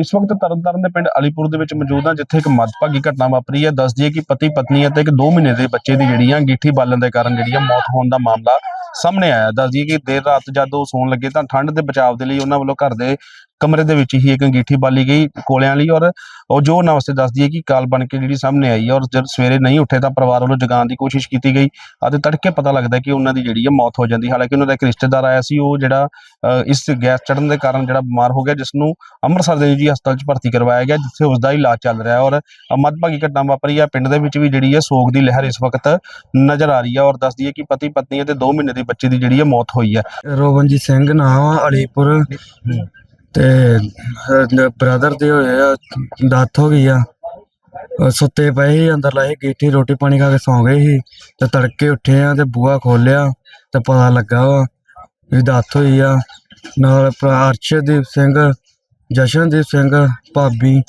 ਇਸ ਵਕਤ ਤਰਨਤਾਰਨ ਦੇ ਪਿੰਡ ਅਲੀਪੁਰ ਦੇ ਵਿੱਚ ਮੌਜੂਦ ਹਾਂ, ਜਿੱਥੇ ਇੱਕ ਮਦਭਾਗੀ ਘਟਨਾ ਵਾਪਰੀ ਹੈ। ਦੱਸਦੀ ਹੈ ਕਿ ਪਤੀ ਪਤਨੀ ਅਤੇ ਇੱਕ 2 ਮਹੀਨੇ ਦੇ ਬੱਚੇ ਦੀ ਜਿਹੜੀ ਆ, ਅੰਗੀਠੀ ਬਾਲਣ ਦੇ ਕਾਰਨ ਜਿਹੜੀ ਆ, ਮੌਤ ਹੋਣ ਦਾ ਮਾਮਲਾ ਸਾਹਮਣੇ ਆਇਆ। ਦੱਸਦੀ ਦਈਏ ਕਿ ਦੇਰ ਰਾਤ ਜਦ ਉਹ ਸੌਣ ਲੱਗੇ ਤਾਂ ਠੰਡ ਦੇ ਬਚਾਅ ਦੇ ਲਈ ਉਹਨਾਂ ਵੱਲੋਂ ਘਰ ਦੇ ਕਮਰੇ ਦੇ ਵਿੱਚ ਹੀ ਇੱਕ ਅੰਗੀਠੀ ਬਾਲੀ ਗਈ ਕੋਲਿਆਂ ਲਈ ਔਰ ਉਹ ਜੋ ਉਹਨਾਂ ਵਾਸਤੇ ਦੱਸਦੀ ਹੈ ਕਿ ਕਾਲ ਬਣ ਕੇ ਜਿਹੜੀ ਸਾਹਮਣੇ ਆਈ ਔਰ ਜਦ ਸਵੇਰੇ ਨਹੀਂ ਉੱਠੇ ਤਾਂ ਪਰਿਵਾਰ ਵੱਲੋਂ ਜਗਾਉਣ ਦੀ ਕੋਸ਼ਿਸ਼ ਕੀਤੀ ਗਈ ਅਤੇ ਤੜਕੇ ਪਤਾ ਲੱਗਦਾ ਕਿ ਉਹਨਾਂ ਦੀ ਜਿਹੜੀ ਹੈ ਮੌਤ ਹੋ ਜਾਂਦੀ ਹਾਲਾਂਕਿ ਉਹਨਾਂ ਦਾ ਇੱਕ ਰਿਸ਼ਤੇਦਾਰ ਆਇਆ ਸੀ ਉਹ ਜਿਹੜਾ ਅ, ਇਸ ਗੈਸ ਚੜਨ ਦੇ ਕਾਰਨ ਜਿਹੜਾ ਬਿਮਾਰ ਹੋ ਗਿਆ ਜਿਸ ਨੂੰ ਅੰਮ੍ਰਿਤਸਰ ਦੇ ਨਿੱਜੀ ਹਸਪਤਾਲ 'ਚ ਭਰਤੀ ਕਰਵਾਇਆ ਗਿਆ ਜਿੱਥੇ ਉਸ ਦਾ ਇਲਾਜ ਚੱਲ ਰਿਹਾ ਹੈ ਔਰ ਮੱਦਭਾਗੀ ਘਟਨਾ ਵਾਪਰੀ ਹੈ। ਪਿੰਡ ਦੇ ਵਿੱਚ ਵੀ ਜਿਹੜੀ ਹੈ ਸੋਗ ਦੀ ਲਹਿਰ ਇਸ ਵਕਤ ਨਜ਼ਰ ਆ ਰਹੀ ਹੈ ਔਰ ਦੱਸਦੀ ਹੈ ਕਿ ਪਤੀ ਪਤਨੀ ਅਤੇ 2 ਮਹੀਨੇ ਦੇ ਬੱਚੇ ਦੀ ਜਿਹੜੀ ਹੈ ਮੌਤ ਹੋਈ ਹੈ ਰੋਵਨਜੀਤ ਸਿੰਘ ਨਾਮ ਆ ਅਲੀਪੁਰ। ਤੇ ਬ੍ਰਦਰ ਦੇ ਹੋਏ ਆ ਡੈਥ ਹੋ ਗਈ ਆ। ਸੁੱਤੇ ਪਏ ਸੀ ਅੰਦਰ ਲਾਏ ਗੀਠੀ ਰੋਟੀ ਪਾਣੀ ਖਾ ਕੇ ਸੌਂ ਗਏ ਸੀ। ਤੇ ਤੜਕੇ ਉੱਠੇ ਆ ਤੇ ਬੂਹਾ ਖੋਲਿਆ ਤੇ ਪਤਾ ਲੱਗਾ ਵਾ ਵੀ ਡੈਥ ਹੋਈ ਆ। ਨਾਲ ਭਰਾ ਅਰਸ਼ਦੀਪ ਸਿੰਘ ਜਸ਼ਨਦੀਪ ਸਿੰਘ ਭਾਬੀ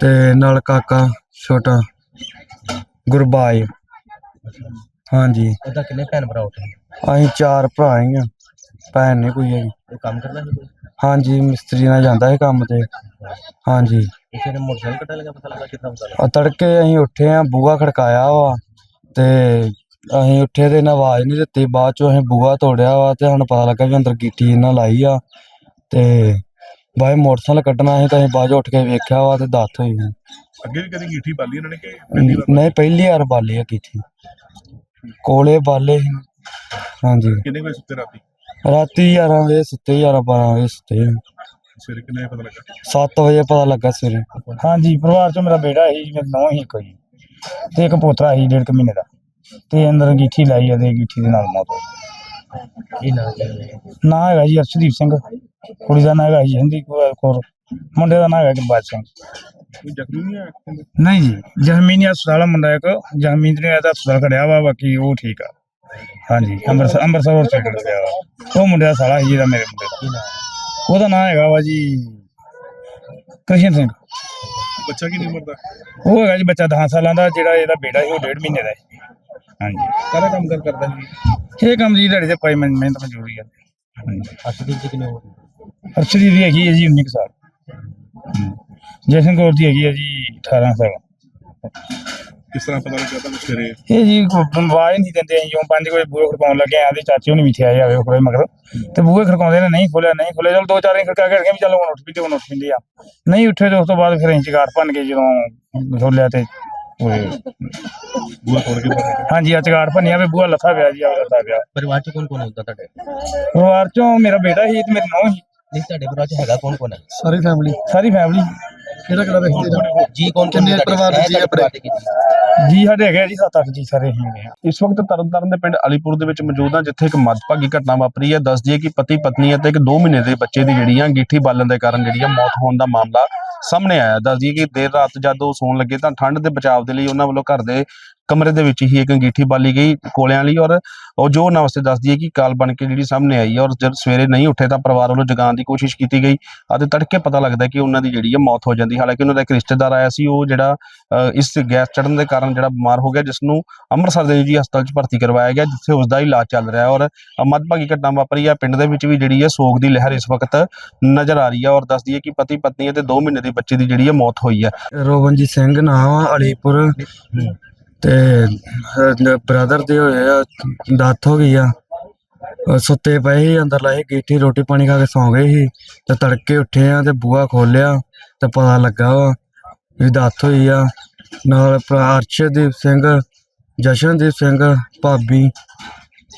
ਤੇ ਨਾਲ ਕਾਕਾ ਛੋਟਾ ਗੁਰਬਾਜ। ਹਾਂਜੀ। ਉਹਦਾ ਕਿੰਨੇ ਭੈਣ ਭਰਾ ਉੱਠੇ? ਅਸੀਂ ਚਾਰ ਭਰਾ ਹੀ ਆ ਭੈਣ ਨਹੀਂ ਕੋਈ ਹੈਗੀ। ਉਹ ਕੰਮ ਕਰਦਾ ਸੀ ਕੋਈ? ਹਾਂਜੀ ਮਿਸਤਰੀ ਨਾਲ ਜਾਂਦਾ ਹੈ ਕੰਮ ਤੇ। ਹਾਂਜੀ। ਕਿਸੇ ਨੇ ਮੋਟਰਸਾਈਕਲ ਕੱਟਣ ਲੱਗਾ ਪਤਾ ਲੱਗਾ ਕਿੱਦਾਂ ਪਤਾ ਲੱਗਾ ਆ ਤੜਕੇ ਅਸੀਂ ਉੱਠੇ ਆ ਬੂਹਾ ਖੜਕਾਇਆ ਵਾ ਤੇ ਅਸੀਂ ਉੱਠੇ ਤੇ ਇਹਨਾਂ ਆਵਾਜ਼ ਨਹੀਂ ਦਿੱਤੀ। ਬਾਅਦ ਚੋਂ ਅਸੀਂ ਬੂਹਾ ਤੋੜਿਆ ਵਾ ਤੇ ਸਾਨੂੰ ਪਤਾ ਲੱਗਾ ਵੀ ਅੰਦਰ ਗੀਟੀ ਇਹਨਾਂ ਲਾਈ ਆ ਤੇ ਬਾਈ ਮੋਟਰਸਾਈਕਲ ਕੱਢਣਾ ਸੀ ਤਾਂ ਅਸੀਂ ਬਾਅਦ 'ਚੋਂ ਉੱਠ ਕੇ ਵੇਖਿਆ ਵਾ ਤੇ ਦੱਤ ਹੋਈ ਆ। ਅੱਗੇ ਵੀ ਕਦੀ ਅੰਗੀਠੀ ਬਾਲੀ ਉਹਨਾਂ ਨੇ ਕਿ ਨਹੀਂ ਪਹਿਲੀ ਵਾਰ ਬਾਲੀ ਆ ਕੀਤੀ ਕੋਲੇ ਬਾਲੇ ਸੀ। ਹਾਂਜੀ। ਕਿੰਨੇ ਵਜੇ ਸੁੱਤੇ ਰਾਤੀ? ਰਾਤੀ 11 ਵਜੇ ਸੁੱਤੇ 11 12 ਵਜੇ ਸੁੱਤੇ। ਸਵੇਰੇ ਕਿੰਨੇ ਪਤਾ ਲੱਗਾ? 7 ਵਜੇ ਪਤਾ ਲੱਗਾ ਸਵੇਰੇ। ਹਾਂਜੀ ਪਰਿਵਾਰ ਚੋਂ ਮੇਰਾ ਬੇਟਾ ਸੀ ਮੇਰੇ ਨੌਂ ਹੀ ਕੋਈ ਤੇ ਇੱਕ ਪੋਤਰਾ ਸੀ ਡੇਢ ਕੁ ਮਹੀਨੇ ਦਾ। ਤੇ ਅੰਦਰ ਅੰਗੀਠੀ ਲਾਈ ਆ ਤੇ ਅੰਗੀਠੀ ਦੇ ਨਾਲ ਮੌਤ ਹੋ ਗਈ। ਕੀ ਨਾਂ ਹੈ ਨਾਂ ਹੈਗਾ ਜੀ ਅਰਸ਼ਦੀਪ ਸਿੰਘ। ਕੁੜੀ ਦਾ ਨਾਂ ਹੈਗਾ ਜੀ ਹਿੰਦੀ ਕੌਰ। ਮੁੰਡੇ ਦਾ ਨਾਂ ਹੈਗਾ ਗੁਰਬਾਜ ਸਿੰਘ। ਕੋਈ ਜ਼ਖਮੀ ਨਹੀਂ ਆਇਆ ਨਹੀਂ ਜੀ ਜਹਮੀਨੀ ਹਸਪਤਾਲ ਆ ਮੁੰਡਾ ਇੱਕ। ਜਹਮੀਨ ਨੇ ਆਇਆ ਹਸਪਤਾਲ ਖੜਿਆ ਵਾ ਬਾਕੀ ਉਹ ਠੀਕ ਆ। ਹਾਂਜੀ ਅੰਮ੍ਰਿਤਸਰ ਅੰਮ੍ਰਿਤਸਰ ਹਸਪਤਾਲ ਖੜਿਆ ਵਾ ਉਹ ਮੁੰਡੇ ਦਾ ਸਾਲਾ ਸੀ ਜਿਹਦਾ ਮੇਰੇ ਮੁੰਡੇ ਦਾ। ਉਹਦਾ ਨਾਂ ਹੈਗਾ ਵਾ ਜੀ ਕ੍ਰਿਸ਼ਨ ਸਿੰਘ। ਬੱਚਾ ਕੀ ਉਮਰ ਦਾ? ਉਹ ਹੈਗਾ ਜੀ ਬੱਚਾ 10 ਸਾਲਾਂ ਦਾ ਜਿਹੜਾ ਇਹਦਾ ਬੇਟਾ ਸੀ ਉਹ ਡੇਢ ਮਹੀਨੇ ਦਾ ਸੀ ਹਾਂਜੀ। ਕਾਹਦਾ ਕੰਮ ਕਰ ਕਰਦਾ ਸੀ? ਇਹ ਕੰਮ ਜੀ ਦਿਹਾੜੀ ਦੇ ਪਾਈ ਮਿਹਨਤ ਮਿਹਨਤ ਮਜ਼ਦੂਰੀ ਆ। ਹਾਂਜੀ। ਜੀ ਕਿੰਨੇ ਹੋ ਅਰਸ਼ਦੀ ਦੀ ਹੈਗੀ ਹੈ ਜੀ 19 ਕੁ ਸਾਲ। ਜਸ਼ਨ ਕੌਰ ਦੀ ਹੈਗੀ ਹੈ ਜੀ 18 ਸਾਲ। ਕਿਸ ਤਰ੍ਹਾਂ ਪਤਾ ਲੱਗਾ ਤੁਹਾਨੂੰ ਸਵੇਰੇ? ਇਹ ਜੀ ਆਵਾਜ਼ ਨਹੀਂ ਦਿੰਦੇ ਜਿਉਂ ਪੰਜ ਕੋਈ ਬੂਹੇ ਖੜਕਾਉਣ ਲੱਗੇ ਆਦੇ ਚਾਚੇ ਹੁਣੀ ਵੀ ਆਏ ਆਵੇ ਕੋਲੇ ਮਗਰ। ਤੇ ਬੂਹੇ ਖੜਕਾਉਂਦੇ ਨੇ ਨਹੀਂ ਖੋਲਿਆ ਨਹੀਂ ਖੋਲਿਆ ਚਲ ਦੋ ਚਾਰ ਹੀ ਖੜਕਾ ਕੇ ਰੱਖੇ ਵੀ ਚੱਲ ਹੁਣ ਉੱਠ ਪੀਂਦੇ ਹੁਣ ਉੱਠ ਪੀਂਦੇ ਆ। ਨਹੀਂ ਉੱਠੇ ਤੇ ਉਸ ਤੋਂ ਬਾਅਦ ਫਿਰ ਅਸੀਂ ਚਗਾਰ ਭੰਨ ਕੇ ਜਦੋਂ ਖੋਲਿਆ ਤੇ ਬੂਆ ਤੋੜ ਕੇ। ਹਾਂਜੀ ਭੰਨਿਆ ਵੀ ਬੂਹਾ ਲੱਥਾ ਪਿਆ ਜੀ ਆ ਲੱਥਾ ਪਿਆ। ਪਰਿਵਾਰ ਚ ਕੌਣ ਕੌਣ ਹੁੰਦਾ ਤੁਹਾਡੇ? ਪਰਿਵਾਰ ਚੋਂ ਮੇਰਾ ਬੇਟਾ ਸੀ ਤੇ ਮੇਰੀ ਨੂੰਹ ਸੀ ਨਹੀਂ ਤੁਹਾਡੇ ਪਰਿਵਾਰ ਚ ਹੈਗਾ ਕੌਣ ਕੌਣ ਹੈ? ਸਾਰੀ ਫੈਮਿਲੀ ਸਾਰੀ ਫੈਮਿਲੀ ਕਿਹੜਾ ਕਿਹੜਾ ਰਿਸ਼ਤੇਦਾਰ ਜੀ ਕੌਣ ਕਿੰਨੇ ਪਰਿਵਾਰ ਦੇ ਜੀ ਆਪਣੇ? ਜੀ? ਸਾਡੇ ਹੈਗੇ ਆ ਜੀ 7-8 ਜੀ ਸਾਰੇ ਹੀ ਹੈਗੇ ਆ। ਇਸ ਵਕਤ ਤਰਨਤਾਰਨ ਦੇ ਪਿੰਡ ਅਲੀਪੁਰ ਦੇ ਵਿੱਚ ਮੌਜੂਦ ਹਾਂ ਜਿੱਥੇ ਇੱਕ ਮੱਦਭਾਗੀ ਘਟਨਾ ਵਾਪਰੀ ਹੈ ਦੱਸ ਦਈਏ ਕਿ ਪਤੀ ਪਤਨੀ ਅਤੇ ਇੱਕ 2 ਮਹੀਨੇ ਦੇ ਬੱਚੇ ਦੀ ਜਿਹੜੀ ਆ ਅੰਗੀਠੀ ਬਾਲਣ ਦੇ ਕਾਰਨ ਜਿਹੜੀ ਆ ਮੌਤ ਹੋਣ ਦਾ ਮਾਮਲਾ ਸਾਹਮਣੇ ਆਇਆ ਦੱਸਦੀ ਕਿ ਦੇਰ ਰਾਤ ਜਦ ਉਹ ਸੌਣ ਲੱਗੇ ਤਾਂ ਠੰਡ ਦੇ ਬਚਾਅ ਦੇ ਲਈ ਉਹਨਾਂ ਵੱਲੋਂ ਘਰ ਦੇ ਕਮਰੇ ਦੇ ਵਿੱਚ ਹੀ ਇੱਕ ਅੰਗੀਠੀ ਬਾਲੀ ਗਈ ਕੋਲਿਆਂ ਲਈ ਔਰ ਉਹ ਜੋ ਉਹਨਾਂ ਵਾਸਤੇ ਦੱਸ ਦਈਏ ਕਿ ਕਾਲ ਬਣ ਕੇ ਜਿਹੜੀ ਸਾਹਮਣੇ ਆਈ ਔਰ ਜਦ ਸਵੇਰੇ ਨਹੀਂ ਉੱਠੇ ਤਾਂ ਪਰਿਵਾਰ ਵੱਲੋਂ ਜਗਾਉਣ ਦੀ ਕੋਸ਼ਿਸ਼ ਕੀਤੀ ਗਈ ਅਤੇ ਤੜਕੇ ਪਤਾ ਲੱਗਦਾ ਕਿ ਉਹਨਾਂ ਦੀ ਜਿਹੜੀ ਹੈ ਮੌਤ ਹੋ ਜਾਂਦੀ ਹਾਲਾਂਕਿ ਉਹਨਾਂ ਦਾ ਇੱਕ ਰਿਸ਼ਤੇਦਾਰ ਆਇਆ ਸੀ ਉਹ ਜਿਹੜਾ ਅ, ਇਸ ਗੈਸ ਚੜਨ ਦੇ ਕਾਰਨ ਜਿਹੜਾ ਬਿਮਾਰ ਹੋ ਗਿਆ ਜਿਸ ਨੂੰ ਅੰਮ੍ਰਿਤਸਰ ਦੇ ਨਿੱਜੀ ਹਸਪਤਾਲ 'ਚ ਭਰਤੀ ਕਰਵਾਇਆ ਗਿਆ ਜਿੱਥੇ ਉਸ ਦਾ ਇਲਾਜ ਚੱਲ ਰਿਹਾ ਹੈ ਔਰ ਮੱਦਭਾਗੀ ਘਟਨਾ ਵਾਪਰੀ ਹੈ। ਪਿੰਡ ਦੇ ਵਿੱਚ ਵੀ ਜਿਹੜੀ ਹੈ ਸੋਗ ਦੀ ਲਹਿਰ ਇਸ ਵਕਤ ਨਜ਼ਰ ਆ ਰਹੀ ਹੈ ਔਰ ਦੱਸਦੀ ਹੈ ਕਿ ਪਤੀ ਪਤਨੀ ਅਤੇ 2 ਮਹੀਨੇ ਦੇ ਬੱਚੇ ਦੀ ਜਿਹੜੀ ਹੈ ਮੌਤ ਹੋਈ ਹੈ। ਰੋਵਨਜੀਤ ਸਿੰਘ ਨਾਮ ਆ ਅਲੀਪੁਰ। ਤੇ ਬ੍ਰਦਰ ਦੇ ਹੋਏ ਆ ਡੈਥ ਹੋ ਗਈ ਆ। ਸੁੱਤੇ ਪਏ ਸੀ ਅੰਦਰ ਲਾਏ ਗੀਠੀ ਰੋਟੀ ਪਾਣੀ ਖਾ ਕੇ ਸੌਂ ਗਏ ਸੀ। ਤੇ ਤੜਕੇ ਉੱਠੇ ਆ ਤੇ ਬੂਹਾ ਖੋਲਿਆ ਤੇ ਪਤਾ ਲੱਗਾ ਵਾ ਵੀ ਡੈਥ ਹੋਈ ਆ। ਨਾਲ ਅਰਸ਼ਦੀਪ ਸਿੰਘ ਜਸ਼ਨਦੀਪ ਸਿੰਘ ਭਾਬੀ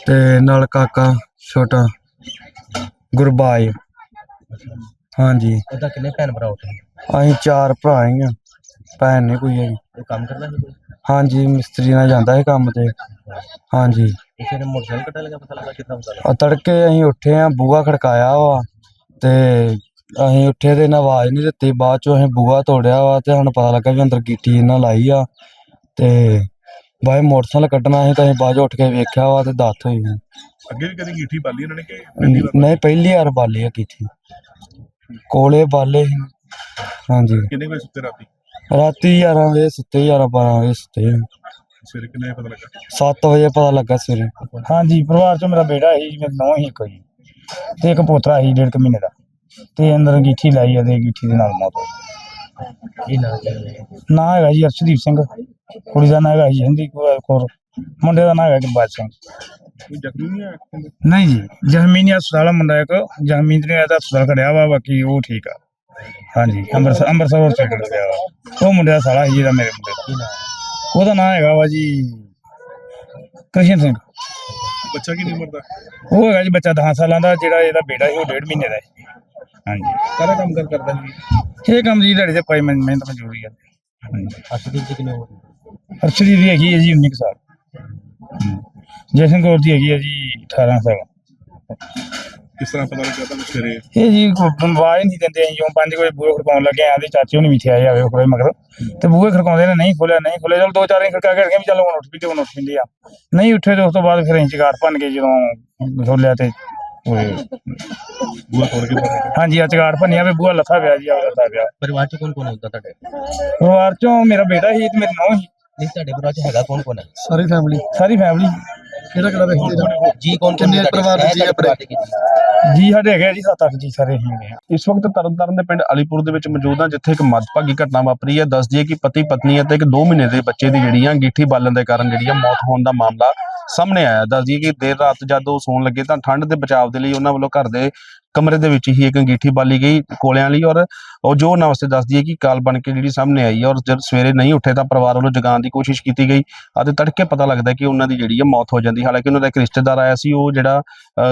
ਤੇ ਨਾਲ ਕਾਕਾ ਛੋਟਾ ਗੁਰਬਾਜ। ਹਾਂਜੀ। ਉਹਦਾ ਕਿੰਨੇ ਭੈਣ ਭਰਾ ਉੱਠੇ ਅਸੀਂ ਚਾਰ ਭਰਾ ਹੀ ਆ। ਭੈਣ ਨਹੀਂ ਕੋਈ ਹੈਗੀ। ਉਹ ਕੰਮ ਕਰਦਾ ਸੀ ਕੋਈ? ਹਾਂਜੀ ਮਿਸਤਰੀ ਨਾਲ ਜਾਂਦਾ ਹੈ ਕੰਮ ਤੇ। ਹਾਂਜੀ। ਕਿਸੇ ਨੇ ਮੋਟਰਸਾਈਕਲ ਕੱਟਣ ਲੱਗਾ ਪਤਾ ਲੱਗਾ ਕਿੱਦਾਂ ਪਤਾ ਲੱਗਾ? ਆ ਤੜਕੇ ਅਸੀਂ ਉੱਠੇ ਆ ਬੂਹਾ ਖੜਕਾਇਆ ਵਾ ਤੇ ਅਸੀਂ ਉੱਠੇ ਤੇ ਇਹਨਾਂ ਆਵਾਜ਼ ਨਹੀਂ ਦਿੱਤੀ। ਬਾਅਦ ਚੋਂ ਅਸੀਂ ਬੂਹਾ ਤੋੜਿਆ ਵਾ ਤੇ ਸਾਨੂੰ ਪਤਾ ਲੱਗਾ ਵੀ ਅੰਦਰ ਗੀਟੀ ਇਹਨਾਂ ਲਾਈ ਆ। ਤੇ ਬਾਈ ਮੋਟਰਸਾਈਕਲ ਕੱਢਣਾ ਸੀ ਤਾਂ ਅਸੀਂ ਬਾਅਦ 'ਚੋਂ ਉੱਠ ਕੇ ਵੇਖਿਆ ਵਾ ਤੇ ਦੱਤ ਹੋਈ। ਅੱਗੇ ਵੀ ਕਦੀ ਅੰਗੀਠੀ ਬਾਲੀ ਉਹਨਾਂ ਨੇ ਕਿ ਨਹੀਂ ਪਹਿਲੀ ਵਾਰ ਬਾਲੀ ਆ ਕੀਤੀ ਕੋਲੇ ਬਾਲੇ ਸੀ। ਹਾਂਜੀ। ਕਿੰਨੇ ਵਜੇ ਸੁੱਤੇ ਰਾਤੀ? ਰਾਤੀ 11 ਵਜੇ ਸੁੱਤੇ 11 12 ਵਜੇ ਸੁੱਤੇ। ਸਵੇਰੇ ਕਿੰਨੇ ਪਤਾ ਲੱਗਾ? 7 ਵਜੇ ਪਤਾ ਲੱਗਾ ਸਵੇਰੇ। ਹਾਂਜੀ ਪਰਿਵਾਰ ਚੋਂ ਮੇਰਾ ਬੇਟਾ ਸੀ ਮੇਰੇ ਨੌਂ ਹੀ ਇੱਕੋ ਜੀ। ਤੇ ਇੱਕ ਪੋਤਰਾ ਸੀ ਡੇਢ ਕੁ ਮਹੀਨੇ ਦਾ। ਤੇ ਅੰਦਰ ਅੰਗੀਠੀ ਲਾਈ ਉਹਦੇ ਅੰਗੀਠੀ ਦੇ ਨਾਲ ਮੌਤ ਹੋ ਗਈ। ਕੀ ਨਾਮ ਹੈ ਨਾਂ ਹੈਗਾ ਜੀ ਅਰਸ਼ਦੀਪ ਸਿੰਘ। ਕੁੜੀ ਦਾ ਨਾਂ ਹੈਗਾ ਜੀ ਹਿੰਦੀ ਕੌਰ। ਮੁੰਡੇ ਦਾ ਨਾਂ ਹੈਗਾ ਗੁਰਬਾਜ ਸਿੰਘ। ਕੋਈ ਜ਼ਖਮੀ ਨਹੀਂ ਆਇਆ ਨਹੀਂ ਜੀ ਜਹਮੀਨੀ ਹਸਪਤਾਲ ਆ ਮੁੰਡਾ ਇੱਕ ਜਹਮੀਨ ਨੇ ਇਹਦਾ ਹਸਪਤਾਲ ਖੜਿਆ ਵਾ ਬਾਕੀ ਉਹ ਠੀਕ ਆ। ਹਾਂਜੀ ਅੰਮ੍ਰਿਤਸਰ ਅੰਮ੍ਰਿਤਸਰ ਹਸਪਤਾਲ ਗਿਆ ਵਾ। ਉਹ ਮੁੰਡੇ ਦਾ ਸਾਲਾ ਸੀ ਜਿਹੜਾ ਮੇਰੇ ਮੁੰਡੇ ਦਾ। ਉਹਦਾ ਨਾਂ ਹੈਗਾ ਵਾ ਜੀ ਕ੍ਰਿਸ਼ਨ ਸਿੰਘ। ਬੱਚਾ ਕਿੰਨੀ ਉਮਰ ਦਾ? ਉਹ ਹੈਗਾ ਜੀ ਬੱਚਾ 10 ਸਾਲਾਂ ਦਾ ਜਿਹੜਾ ਇਹਦਾ ਬੇਟਾ ਸੀ ਉਹ ਡੇਢ ਮਹੀਨੇ ਦਾ ਸੀ। ਹਾਂਜੀ। ਕਾਹਦਾ ਕੰਮ ਕਰ ਕਰਦਾ ਸੀ? ਇਹ ਕੰਮ ਦੀ ਦਿਹਾੜੀ ਤੇ ਪਾਈ ਮਿਹਨ- ਮਿਹਨਤ ਮਜ਼ਦੂਰੀ ਆ। ਹਾਂਜੀ। ਅਰਸ਼ਦੀਪ ਜੀ ਕਿੰਨੇ ਅਰਸ਼ਦੀ ਦੀ? ਹੈਗੀ ਹੈ ਜੀ 19 ਕੁ ਸਾਲ। ਹਮ। ਜਸ਼ਨ ਕੌਰ ਦੀ ਹੈਗੀ ਹੈ ਜੀ 18 ਸਾਲ। ਕਿਸ ਤਰ੍ਹਾਂ ਪਤਾ ਲੱਗਾ ਤੁਹਾਨੂੰ ਸਵੇਰੇ ਇਹ ਜੀ ਆਵਾਜ਼ ਨਹੀਂ ਦਿੰਦੇ ਅਸੀਂ ਜੋ 5 ਵਜੇ ਬੂਹੇ ਖੜਕਾਉਣ ਲੱਗੇ ਆਂਦੇ ਚਾਚੇ ਹੁਣੀ ਮਿੱਥੇ ਆਏ ਆਵੇ ਕੋਲੇ ਮਗਰ। ਤੇ ਬੂਹੇ ਖੜਕਾਉਂਦੇ ਨੇ ਨਹੀਂ ਖੋਲਿਆ ਨਹੀਂ ਖੋਲਿਆ ਚਲ ਦੋ ਚਾਰ ਹੀ ਖੜਕਾ ਕੇ ਹਟ ਗਏ ਵੀ ਚੱਲ ਹੁਣ ਉੱਠ ਪੀਂਦੇ ਹੁਣ ਉੱਠ ਪੀਂਦੇ ਆ। ਨਹੀਂ ਉੱਠੇ ਤੇ ਉਸ ਤੋਂ ਬਾਅਦ ਫਿਰ ਅਸੀਂ ਚਗਾਰ ਭੰਨ ਕੇ ਜਦੋਂ ਖੋਲਿਆ ਤੇ ਬੂਆ ਤੋੜ ਕੇ ਪਤਾ ਹਾਂਜੀ ਆ ਚਗਾਰ ਭੰਨਿਆ ਵੀ ਬੂਹਾ ਲੱਥਾ ਪਿਆ ਜੀ ਆ ਲੱਥਾ ਪਿਆ। ਪਰਿਵਾਰ ਚ ਕੌਣ ਕੌਣ ਹੁੰਦਾ ਤੁਹਾਡੇ? ਪਰਿਵਾਰ ਚੋਂ ਮੇਰਾ ਬੇਟਾ ਸੀ ਤੇ ਮੇਰੇ ਨੌਂ ਸੀ। ਨਹੀਂ ਤੁਹਾਡੇ ਪਰਿਵਾਰ ਚ ਹੈਗਾ ਕੌਣ ਕੌਣ ਹੈ? ਸਾਰੀ ਫੈਮਿਲੀ ਸਾਰੀ ਫੈਮਿਲੀ ਕਿਹੜਾ ਕਿਹੜਾ ਵੇਖਦੇ ਜੀ ਕੌਣ ਕੌਣ ਕਿੰਨੇ ਪਰਿਵਾਰ ਦੇ ਜੀ ਆਪਣੇ? ਜੀ ਸਾਡੇ ਹੈਗੇ ਆ ਜੀ 7-8 ਜੀ ਸਾਰੇ ਹੀ ਹੈਗੇ ਆ। ਇਸ ਵਕਤ ਤਰਨਤਾਰਨ ਦੇ ਪਿੰਡ ਅਲੀਪੁਰ ਦੇ ਵਿੱਚ ਮੌਜੂਦ ਹਾਂ ਜਿੱਥੇ ਇੱਕ ਮੱਦਭਾਗੀ ਘਟਨਾ ਵਾਪਰੀ ਹੈ। ਦੱਸ ਦਈਏ ਕਿ ਪਤੀ ਪਤਨੀ ਅਤੇ ਇੱਕ 2 ਮਹੀਨੇ ਦੇ ਬੱਚੇ ਦੀ ਜਿਹੜੀ ਆ ਅੰਗੀਠੀ ਬਾਲਣ ਦੇ ਕਾਰਨ ਜਿਹੜੀ ਆ ਮੌਤ ਹੋਣ ਦਾ ਮਾਮਲਾ ਸਾਹਮਣੇ ਆਇਆ। ਦੱਸ ਦਈਏ ਕਿ ਦੇਰ ਰਾਤ ਜਦ ਉਹ ਸੌਣ ਲੱਗੇ ਤਾਂ ਠੰਡ ਦੇ ਬਚਾਅ ਦੇ ਲਈ ਉਹਨਾਂ ਵੱਲੋਂ ਘਰ ਦੇ ਕਮਰੇ ਦੇ ਵਿੱਚ ਹੀ ਇੱਕ ਅੰਗੀਠੀ ਬਾਲੀ ਗਈ ਕੋਲਿਆਂ ਲਈ ਔਰ ਉਹ ਜੋ ਉਹਨਾਂ ਵਾਸਤੇ ਦੱਸ ਦਈਏ ਕਿ ਕਾਲ ਬਣ ਕੇ ਜਿਹੜੀ ਸਾਹਮਣੇ ਆਈ ਹੈ ਔਰ ਜਦ ਸਵੇਰੇ ਨਹੀਂ ਉੱਠੇ ਤਾਂ ਪਰਿਵਾਰ ਵੱਲੋਂ ਜਗਾਉਣ ਦੀ ਕੋਸ਼ਿਸ਼ ਕੀਤੀ ਗਈ ਅਤੇ ਤੜਕੇ ਪਤਾ ਲੱਗਦਾ ਕਿ ਉਹਨਾਂ ਦੀ ਜਿਹੜੀ ਹੈ ਮੌਤ ਹੋ ਜਾਂਦੀ ਹਾਲਾਂਕਿ ਉਹਨਾਂ ਦਾ ਇੱਕ ਰਿਸ਼ਤੇਦਾਰ ਆਇਆ ਸੀ ਉਹ ਜਿਹੜਾ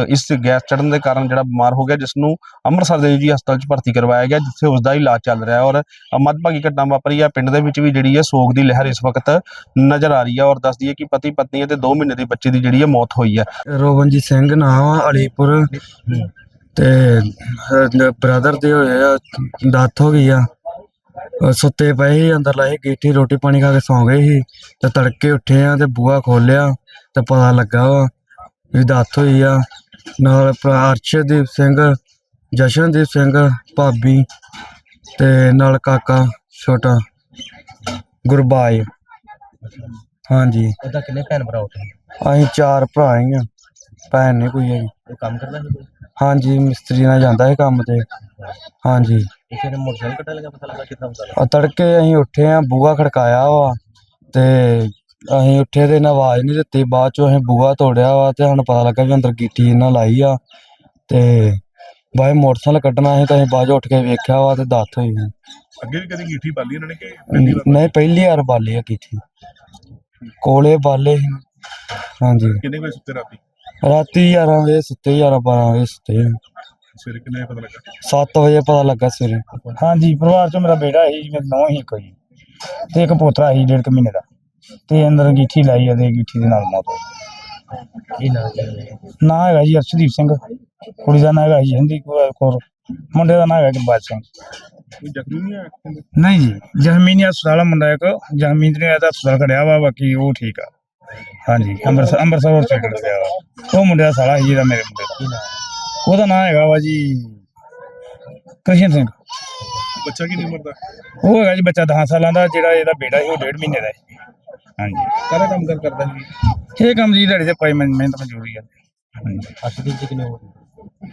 ਇਸ ਗੈਸ ਚੜਨ ਦੇ ਕਾਰਨ ਜਿਹੜਾ ਬਿਮਾਰ ਹੋ ਗਿਆ ਜਿਸ ਨੂੰ ਅੰਮ੍ਰਿਤਸਰ ਦੇ ਜੀ ਹਸਪਤਾਲ 'ਚ ਭਰਤੀ ਕਰਵਾਇਆ ਗਿਆ ਜਿੱਥੇ ਉਸ ਦਾ ਇਲਾਜ ਚੱਲ ਰਿਹਾ ਹੈ ਔਰ ਮੱਦਭਾਗੀ ਘਟਨਾ ਵਾਪਰੀ ਹੈ। ਪਿੰਡ ਦੇ ਵਿੱਚ ਵੀ ਜਿਹੜੀ ਹੈ ਸੋਗ ਦੀ ਲਹਿਰ ਇਸ ਵਕਤ ਨਜ਼ਰ ਆ ਰਹੀ ਹੈ ਔਰ ਦੱਸਦੀ ਹੈ ਕਿ ਪਤੀ ਪਤਨੀ ਅਤੇ 2 ਮਹੀਨੇ ਦੇ ਬੱਚੇ ਦੀ ਜਿਹੜੀ ਹੈ ਮੌਤ ਹੋਈ ਹੈ। ਰੋਵਨਜੀਤ ਸਿੰਘ ਨਾਮ ਅਲੀਪੁਰ। ਤੇ ਬ੍ਰਦਰ ਦੇ ਹੋਏ ਆ ਡੈਥ ਹੋ ਗਈ ਆ। ਸੁੱਤੇ ਪਏ ਸੀ ਅੰਦਰ ਲਾਏ ਗੀਠੀ ਰੋਟੀ ਪਾਣੀ ਖਾ ਕੇ ਸੌਂ ਗਏ ਸੀ। ਤੇ ਤੜਕੇ ਉੱਠੇ ਆ ਤੇ ਬੂਹਾ ਖੋਲਿਆ ਤੇ ਪਤਾ ਲੱਗਾ ਵਾ ਵੀ ਡੈਥ ਹੋਈ ਆ। ਨਾਲ ਅਰਸ਼ਦੀਪ ਸਿੰਘ ਜਸ਼ਨਦੀਪ ਸਿੰਘ ਭਾਬੀ ਤੇ ਨਾਲ ਕਾਕਾ ਛੋਟਾ ਗੁਰਬਾਜ। ਹਾਂਜੀ। ਉਹਦਾ ਕਿੰਨੇ ਭੈਣ ਭਰਾ ਉੱਠੇ ਅਸੀਂ ਚਾਰ ਭਰਾ ਹੀ ਆ। ਭੈਣ ਨਹੀਂ ਕੋਈ ਹੈਗੀ। ਉਹ ਕੰਮ ਕਰਦਾ ਸੀ ਕੋਈ? ਹਾਂਜੀ ਮਿਸਤਰੀ ਨਾਲ ਜਾਂਦਾ ਹੈ ਕੰਮ ਤੇ। ਹਾਂਜੀ। ਇਹ ਫਿਰ ਮੋਟਰਸਾਈਕਲ ਕੱਟਣ ਲੱਗਾ ਪਤਾ ਲੱਗਾ ਕਿੱਦਾਂ ਪਤਾ ਲੱਗਾ ਆ ਤੜਕੇ ਅਸੀਂ ਉੱਠੇ ਆ ਬੂਹਾ ਖੜਕਾਇਆ ਵਾ ਤੇ ਅਸੀਂ ਉੱਠੇ ਤੇ ਇਹਨਾਂ ਆਵਾਜ਼ ਨਹੀਂ ਦਿੱਤੀ। ਬਾਅਦ ਚੋਂ ਅਸੀਂ ਬੂਹਾ ਤੋੜਿਆ ਵਾ ਤੇ ਸਾਨੂੰ ਪਤਾ ਲੱਗਾ ਵੀ ਅੰਦਰ ਗੀਟੀ ਇਹਨਾਂ ਲਾਈ ਆ। ਤੇ ਬਾਏ ਮੋਟਰਸਾਈਕਲ ਕੱਢਣਾ ਸੀ ਤਾਂ ਅਸੀਂ ਬਾਅਦ 'ਚੋਂ ਉੱਠ ਕੇ ਵੇਖਿਆ ਵਾ ਤੇ ਦੱਤ ਹੋਈ ਆ। ਅੱਗੇ ਵੀ ਕਦੀ ਗੀਠੀ ਬਾਲੀ ਉਹਨਾਂ ਨੇ ਕਿ ਨਹੀਂ ਪਹਿਲੀ ਵਾਰ ਬਾਲੀ ਆ ਗੀਠੀ। ਕੋਲੇ ਬਾਲੇ ਸੀ। ਹਾਂਜੀ। ਕਿੰਨੇ ਵਜੇ ਸੁੱਤੇ ਰਾਤੀ? ਰਾਤੀ 11 ਵਜੇ ਸੁੱਤੇ 11 12 ਵਜੇ ਸੁੱਤੇ ਸਵੇਰੇ ਕਿੰਨੇ ਪਤਾ ਲੱਗਾ? 7 ਵਜੇ ਪਤਾ ਲੱਗਾ ਸਵੇਰੇ। ਹਾਂਜੀ ਪਰਿਵਾਰ ਚੋਂ ਮੇਰਾ ਬੇਟਾ ਸੀ ਮੇਰੇ ਨੌਂ ਹੀ ਜੀ। ਤੇ ਇੱਕ ਪੋਤਰਾ ਸੀ ਡੇਢ ਕੁ ਮਹੀਨੇ ਦਾ। ਤੇ ਅੰਦਰ ਅੰਗੀਠੀ ਲਾਈ ਉਹਦੇ ਅੰਗੀਠੀ ਦੇ ਨਾਲ ਮੌਤ ਹੋ ਗਈ। ਕੀ ਨਾਮ ਹੈ ਨਾਂ ਹੈਗਾ ਜੀ ਅਰਸ਼ਦੀਪ ਸਿੰਘ। ਕੁੜੀ ਦਾ ਨਾਂ ਹੈਗਾ ਜੀ ਹਿੰਦੀ ਕੌਰ ਮੁੰਡੇ ਦਾ ਨਾਂ ਹੈਗਾ ਗੁਰਬਾਜ ਸਿੰਘ। ਕੋਈ ਨਹੀਂ ਜੀ ਜਹਮੀਨੀ ਹਸਪਤਾਲ ਆ ਮੁੰਡਾ ਇੱਕ। ਜਹਮੀਨ ਨੇ ਇਹਦਾ ਹਸਪਤਾਲ ਖੜਿਆ ਵਾ ਬਾਕੀ ਉਹ ਠੀਕ ਆ। ਹਾਂਜੀ ਅੰਮ੍ਰਿਤਸਰ ਅੰਮ੍ਰਿਤਸਰ ਹਸਪਤਾਲ ਗਿਆ ਵਾ ਉਹ ਮੁੰਡੇ ਦਾ ਸਾਲਾ ਸੀ ਜਿਹੜਾ ਮੇਰੇ ਮੁੰਡੇ ਦਾ ਨਾਮ ਉਹਦਾ ਨਾਂ ਹੈਗਾ ਵਾ ਜੀ ਕ੍ਰਿਸ਼ਨ ਸਿੰਘ। ਬੱਚਾ ਕਿੰਨੀ ਉਮਰ ਦਾ? ਉਹ ਹੈਗਾ ਜੀ ਬੱਚਾ 10 ਸਾਲਾਂ ਦਾ ਜਿਹੜਾ ਇਹਦਾ ਬੇਟਾ ਸੀ ਉਹ ਡੇਢ ਮਹੀਨੇ ਦਾ ਸੀ। ਹਾਂਜੀ। ਕਾਹਦਾ ਕੰਮ ਕਰ ਕਰਦਾ ਸੀ? ਇਹ ਕੰਮ ਦੀ ਦਿਹਾੜੀ ਤੇ ਪਾਈ ਮਿਹਨ- ਮਿਹਨਤ ਮਜ਼ਦੂਰੀ ਆ। ਹਾਂਜੀ। ਅਰਸ਼ਦੀਪ ਜੀ ਕਿੰਨੇ ਉਮਰ?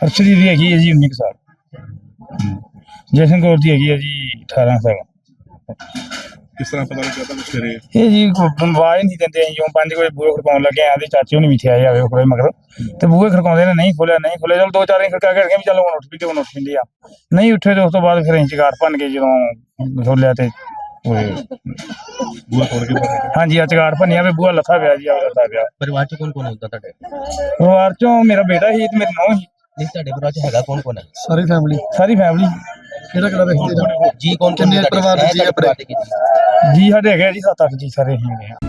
ਅਰਸ਼ਦੀ ਦੀ ਹੈਗੀ ਹੈ ਜੀ 19 ਕੁ ਸਾਲ। ਜਸ਼ਨ ਕੌਰ ਦੀ ਹੈਗੀ ਹੈ ਜੀ 18 ਸਾਲ। ਕਿਸ ਤਰ੍ਹਾਂ ਪਤਾ ਲੱਗਾ ਤੁਹਾਨੂੰ ਸਵੇਰੇ? ਇਹ ਜੀ ਆਵਾਜ਼ ਨਹੀਂ ਦਿੰਦੇ ਅਸੀਂ ਜੋ 5 ਵਜੇ ਬੂਹੇ ਖੜਕਾਉਣ ਲੱਗੇ ਆਂਦੇ ਚਾਚੇ ਹੁਣੀ ਮਿੱਥੇ ਆਏ ਆਵੇ ਕੋਲੇ ਮਗਰ। ਤੇ ਬੂਹੇ ਖੜਕਾਉਂਦੇ ਨੇ ਨਹੀਂ ਖੋਲਿਆ ਨਹੀਂ ਖੋਲਿਆ ਚਲ ਦੋ ਚਾਰ ਹੀ ਖੜਕਾ ਕੇ ਗਏ ਵੀ ਚੱਲ ਹੁਣ ਉੱਠ ਪੀਂਦੇ ਹੁਣ ਉੱਠ ਪੀਂਦੇ ਆ। ਨਹੀਂ ਉੱਠੇ ਤੇ ਉਸ ਤੋਂ ਬਾਅਦ ਫਿਰ ਅਸੀਂ ਚਗਾਰ ਭੰਨ ਕੇ ਜਦੋਂ ਖੋਲਿਆ ਤੇ ਬੂਆ ਤੋੜ ਕੇ ਹਾਂਜੀ ਆ ਚਗਾਰ ਭੰਨਿਆ ਵੀ ਬੂਹਾ ਲੱਥਾ ਪਿਆ ਜੀ ਆ ਲੱਥਾ ਪਿਆ। ਪਰਿਵਾਰ ਚ ਕੌਣ ਕੌਣ ਹੁੰਦਾ ਤੁਹਾਡੇ? ਪਰਿਵਾਰ ਚੋਂ ਮੇਰਾ ਬੇਟਾ ਸੀ ਤੇ ਮੇਰੇ ਨੌਂ ਸੀ। ਨਹੀਂ ਤੁਹਾਡੇ ਪਰਿਵਾਰ ਚ ਹੈਗਾ ਕੌਣ ਕੌਣ ਹੈ ਸਾਰੀ ਫੈਮਿਲੀ ਸਾਰੀ ਫੈਮਿਲੀ ਕਿਹੜਾ ਕਿਹੜਾ ਵੇਖਦੇ ਜੀ ਕੌਣ ਕੌਣ ਕਿੰਨੇ ਪਰਿਵਾਰ ਦੇ ਜੀ ਆਪਣੇ? ਜੀ ਸਾਡੇ ਹੈਗੇ ਆ ਜੀ 7-8 ਜੀ ਸਾਰੇ ਹੈਗੇ ਆ।